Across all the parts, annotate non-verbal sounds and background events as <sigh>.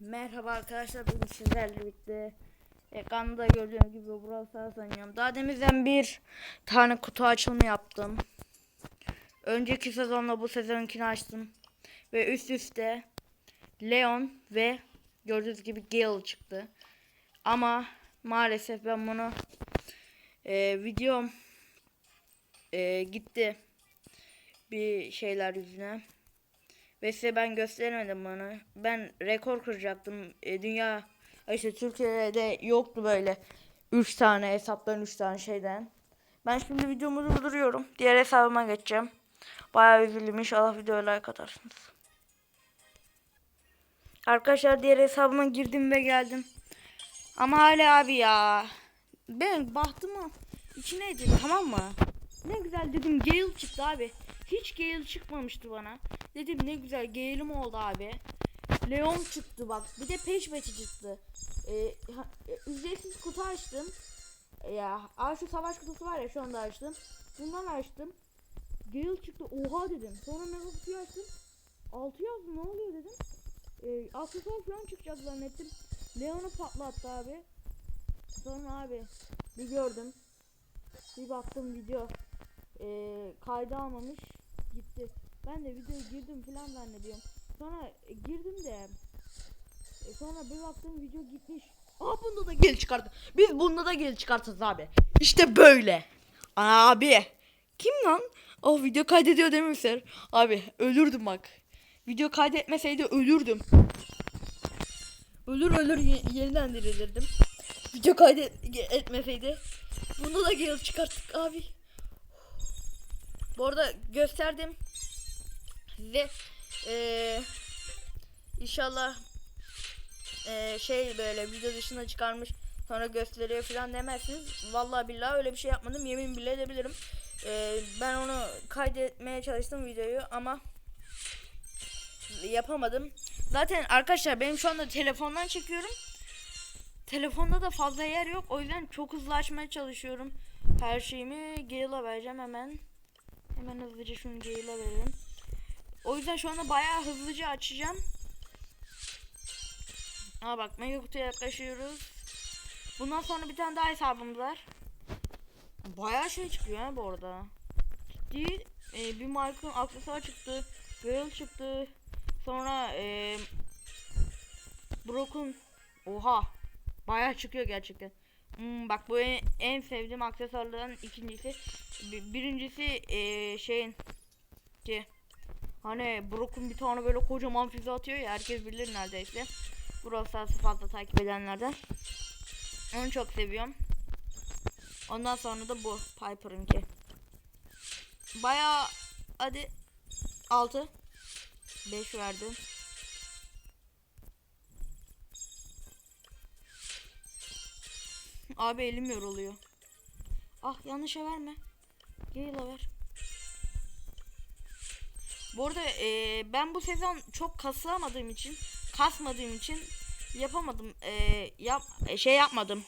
Merhaba arkadaşlar bugün sizlerle birlikte ekranda gördüğünüz gibi Brawl Stars oynuyorum. Daha demizden bir tane kutu açılımı yaptım. Önceki sezonla bu sezonkini açtım. Ve üst üste Leon ve gördüğünüz gibi Gale çıktı. Ama maalesef ben bunu e, videom e, gitti bir şeyler yüzüne. Ve size ben gösteremedim bunu. Ben rekor kıracaktım. E, dünya işte Türkiye'de yoktu böyle 3 tane hesapların 3 tane şeyden. Ben şimdi videomu durduruyorum. Diğer hesabıma geçeceğim. Bayağı üzüldüm. İnşallah videoya like atarsınız. Arkadaşlar diğer hesabıma girdim ve geldim. Ama hala abi ya. Ben bahtımı içine edin tamam mı? Ne güzel dedim Gale çıktı abi. Hiç Gale çıkmamıştı bana. Dedim ne güzel Gale'im oldu abi. Leon çıktı bak. Bir de peş peşe çıktı. Ee, e, ücretsiz kutu açtım. E, Ya aa şu savaş kutusu var ya şu anda açtım. Bundan açtım. Gale çıktı. Oha dedim. Sonra mega kutuyu açtım. 6 yazdı ne oluyor dedim. Ee, aksesuar falan çıkacak zannettim. Leon'u patlattı abi. Sonra abi bir gördüm. Bir baktım video eee kayda almamış gitti. Ben de videoya girdim falan zannediyorum. Sonra e, girdim de e, sonra bir baktım video gitmiş. Aa bunda da gel çıkardı. Biz bunda da gel çıkartırız abi. İşte böyle. Abi. Kim lan? Oh video kaydediyor değil mi Ser? Abi ölürdüm bak. Video kaydetmeseydi ölürdüm. Ölür ölür ye- yeniden dirilirdim. Video kaydetmeseydi. Bunda da gel çıkarttık abi. Bu arada gösterdim size eee inşallah eee, şey böyle video dışına çıkarmış sonra gösteriyor falan demezsiniz. Vallahi billahi öyle bir şey yapmadım. Yemin bile edebilirim. Eee, ben onu kaydetmeye çalıştım videoyu ama yapamadım. Zaten arkadaşlar benim şu anda telefondan çekiyorum. Telefonda da fazla yer yok. O yüzden çok hızlı açmaya çalışıyorum. Her şeyimi Gale'a vereceğim hemen. Hemen hızlıca şunu Gale'a verelim. O yüzden şu anda bayağı hızlıca açacağım. Aa bak mega kutuya yaklaşıyoruz. Bundan sonra bir tane daha hesabımız var. Bayağı şey çıkıyor ha bu arada. Ciddi e, bir markanın aksesuar çıktı. Gale çıktı. Sonra e, Brock'un Oha. Bayağı çıkıyor gerçekten. Hmm, bak bu en, en sevdiğim aksesuarlardan ikincisi. Bi- Birincisi eee şeyin ki hani Brock'un bir tane böyle kocaman füze atıyor ya herkes bilir neredeyse. Brawl Stars'ı fazla takip edenlerden. Onu çok seviyorum. Ondan sonra da bu Piper'ınki. Bayağı hadi 6 5 verdim. Abi elim yoruluyor. Ah yanlışa verme. Gale'a ver. Bu arada eee, ben bu sezon çok kasılamadığım için, kasmadığım için yapamadım. Eee, yap e, şey yapmadım.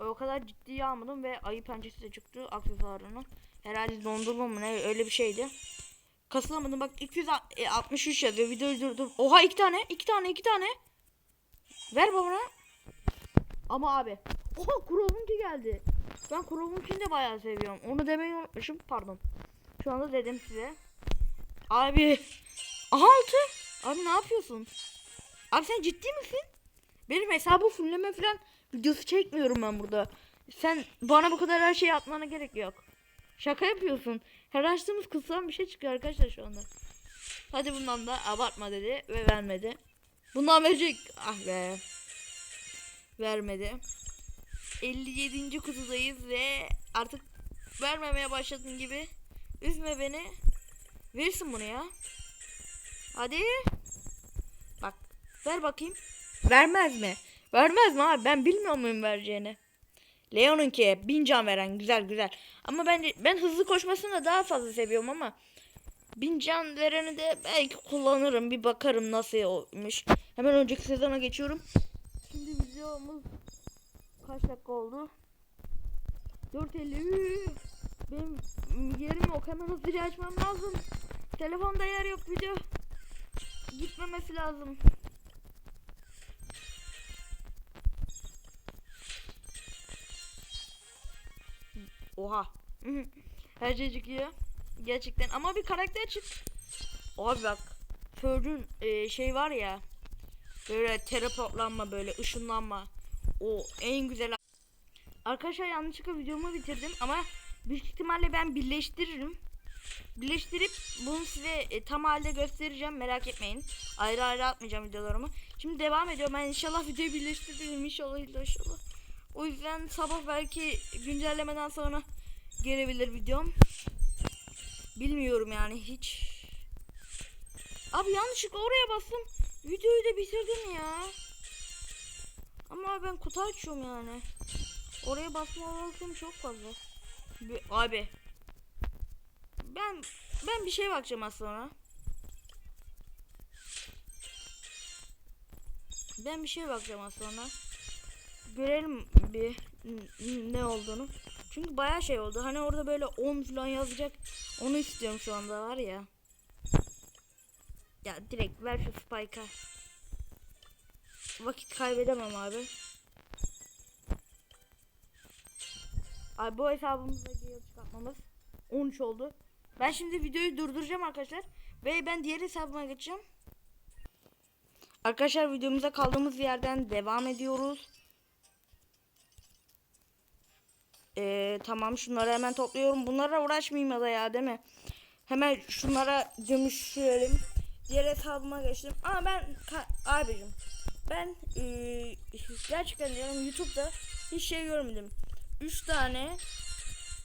O kadar ciddiye almadım ve ayı pençesi de çıktı aksesuarının. Herhalde dondurma mı ne öyle bir şeydi. Kasılamadım bak 263 yazıyor videoyu durdur. Oha iki tane iki tane iki tane. Ver bana. Ama abi. Oha Kurovunki geldi. Ben Kurovunki'ni de bayağı seviyorum. Onu demeyi unutmuşum. Pardon. Şu anda dedim size. Abi. Altı. Abi ne yapıyorsun? Abi sen ciddi misin? Benim hesabı fullleme falan videosu çekmiyorum ben burada. Sen bana bu kadar her şeyi atmana gerek yok. Şaka yapıyorsun. Her açtığımız kısımdan bir şey çıkıyor arkadaşlar şu anda. Hadi bundan da abartma dedi ve vermedi. Bundan verecek. Ah be. Vermedi. 57. kutudayız ve artık vermemeye başladın gibi. Üzme beni. Verirsin bunu ya. Hadi. Bak ver bakayım. Vermez mi? Vermez mi abi? Ben bilmiyor muyum vereceğini? Leon'unki bin can veren güzel güzel. Ama ben ben hızlı koşmasını da daha fazla seviyorum ama bin can vereni de belki kullanırım. Bir bakarım nasıl olmuş. Hemen önceki sezona geçiyorum. Şimdi videomuz kaç dakika oldu? 4.50 Benim yerim yok hemen hızlıca açmam lazım. Telefonda yer yok video Gitmemesi lazım. Oha. <laughs> Her şey çıkıyor. Gerçekten. Ama bir karakter çık. Abi bak Ferd'ün e, şey var ya Böyle teleportlanma böyle ışınlanma. O en güzel. Arkadaşlar yanlışlıkla videomu bitirdim ama büyük ihtimalle ben birleştiririm. Birleştirip bunu size e, tam halde göstereceğim merak etmeyin. Ayrı ayrı atmayacağım videolarımı. Şimdi devam ediyorum. Ben inşallah videoyu birleştiririm inşallah inşallah. O yüzden sabah belki güncellemeden sonra gelebilir videom. Bilmiyorum yani hiç. Abi yanlışlıkla oraya bastım. Videoyu da bitirdim ya. Ama ben kutu açıyorum yani. Oraya basma olasılığım çok fazla. Bir- abi. Ben ben bir şeye bakacağım sonra. Ben bir şeye bakacağım sonra. Görelim bir ne olduğunu. Çünkü bayağı şey oldu. Hani orada böyle 10 falan yazacak. Onu istiyorum şu anda var ya. Ya direkt ver şu spike'a. Vakit kaybedemem abi. Abi bu hesabımızda geri çıkartmamız 13 oldu. Ben şimdi videoyu durduracağım arkadaşlar. Ve ben diğer hesabıma geçeceğim. Arkadaşlar videomuza kaldığımız yerden devam ediyoruz. Ee, tamam şunları hemen topluyorum. Bunlara uğraşmayayım ya da ya değil mi? Hemen şunlara dönüştürelim. Diğer hesabıma geçtim. Ama ben abicim ben eee, gerçekten diyorum YouTube'da hiç şey görmedim. 3 tane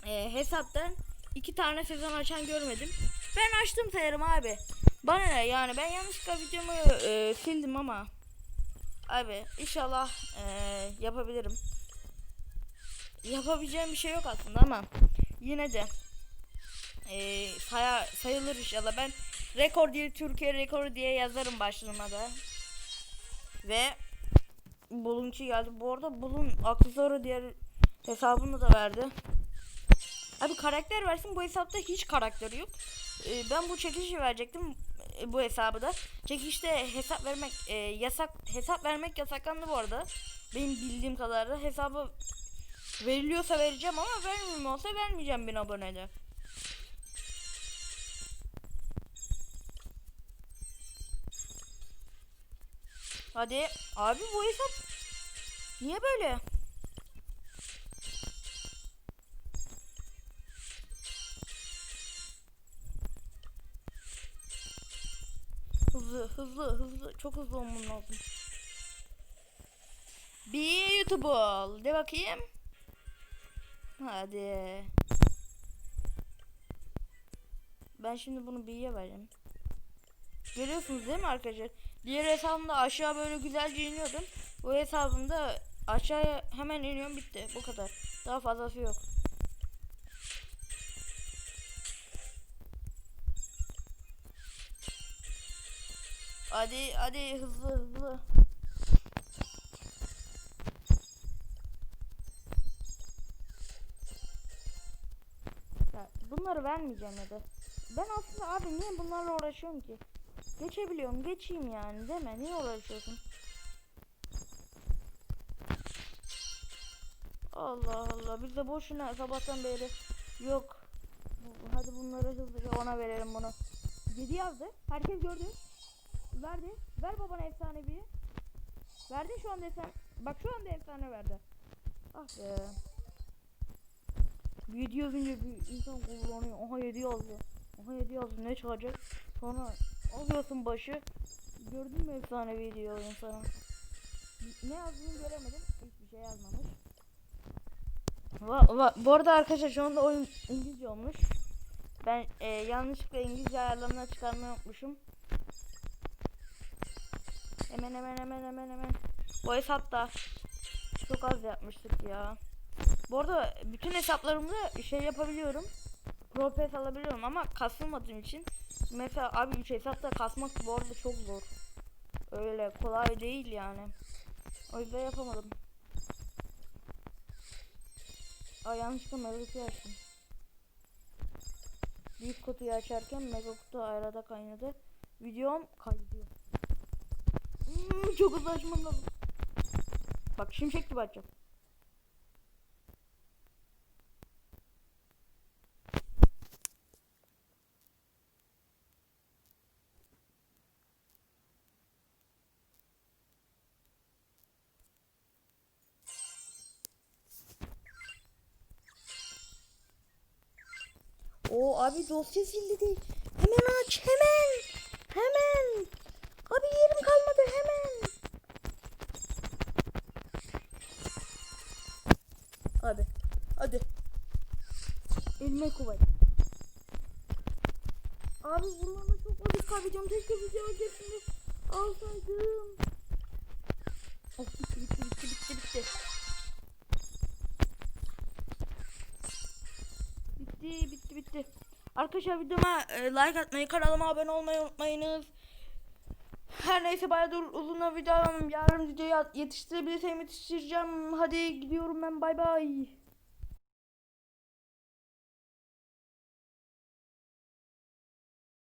eee, hesaptan 2 tane sezon açan görmedim. Ben açtım sayarım abi. Bana ne yani ben yanlışlıkla videomu eee, sildim ama abi inşallah eee, yapabilirim. Yapabileceğim bir şey yok aslında ama yine de eee saya, sayılır inşallah. Ben rekor diye Türkiye rekoru diye yazarım başlığıma da. Ve Bulunçu geldi. Bu arada Bulun aksesuarı diğer hesabını da verdi. Abi karakter versin bu hesapta hiç karakteri yok. Ee, ben bu çekişi verecektim e, bu hesabı da. Çekişte hesap vermek e, yasak hesap vermek yasaklandı bu arada. Benim bildiğim kadarıyla hesabı veriliyorsa vereceğim ama vermiyorsa vermeyeceğim bin abonede. Hadi abi bu hesap niye böyle? Hızlı hızlı hızlı çok hızlı olmam lazım. Beautiful de bakayım. Hadi. Ben şimdi bunu B'ye vereceğim. Görüyorsunuz değil mi arkadaşlar? Diğer hesabımda aşağı böyle güzelce iniyordum. Bu hesabımda aşağıya hemen iniyorum bitti. Bu kadar. Daha fazlası yok. Hadi hadi hızlı hızlı. Ya bunları vermeyeceğim ya. Ben aslında abi niye bunlarla uğraşıyorum ki? Geçebiliyorum geçeyim yani değil mi? Niye uğraşıyorsun? Allah Allah biz de boşuna sabahtan beri yok. Hadi bunları hızlıca ona verelim bunu. 7 yazdı. Herkes gördü. Verdi. Ver babana efsanevi. Verdi şu anda efsane. Bak şu anda efsane verdi. Ah be. 7 yazınca bir insan kullanıyor. Aha 7 yazdı. Aha 7 yazdı ne çıkacak? Sonra alıyorsun başı. Gördün mü efsanevi diyor oyun sana. Ne yazdığını göremedim. Hiçbir şey yazmamış. Va, va, bu arada arkadaşlar şu anda oyun İngilizce olmuş. Ben e, yanlışlıkla İngilizce ayarlarına çıkarmayı unutmuşum. Hemen hemen hemen hemen hemen. Bu hesapta çok az yapmıştık ya. Bu arada bütün hesaplarımda şey yapabiliyorum. Pro Pass alabiliyorum ama kasılmadığım için. Mesela abi 3 hesapta kasmak bu arada çok zor. Öyle kolay değil yani. O yüzden yapamadım. Ay yanlışlıkla mega açtım. Büyük kutuyu açarken mega kutu arada kaynadı. Videom kaydediyor. Hmm, çok hızlı açmam lazım. Bak şimşek gibi açacağım. O abi dosya sildi. Hemen aç hemen. Hemen. Abi yerim kalmadı hemen. Abi hadi. Elime kuvvet. Abi bunlarla çok vakit kaybediyorum. Keşke video öncesinde alsaydım. Oh, bitti bitti bitti bitti bitti. Bitti bitti bitti. Arkadaşlar videoma e, like atmayı, kanalıma abone olmayı unutmayınız. Her neyse bayağıdır uzun video alamam. Yarın videoyu yetiştirebilirsem yetiştireceğim. Hadi gidiyorum ben bay bay.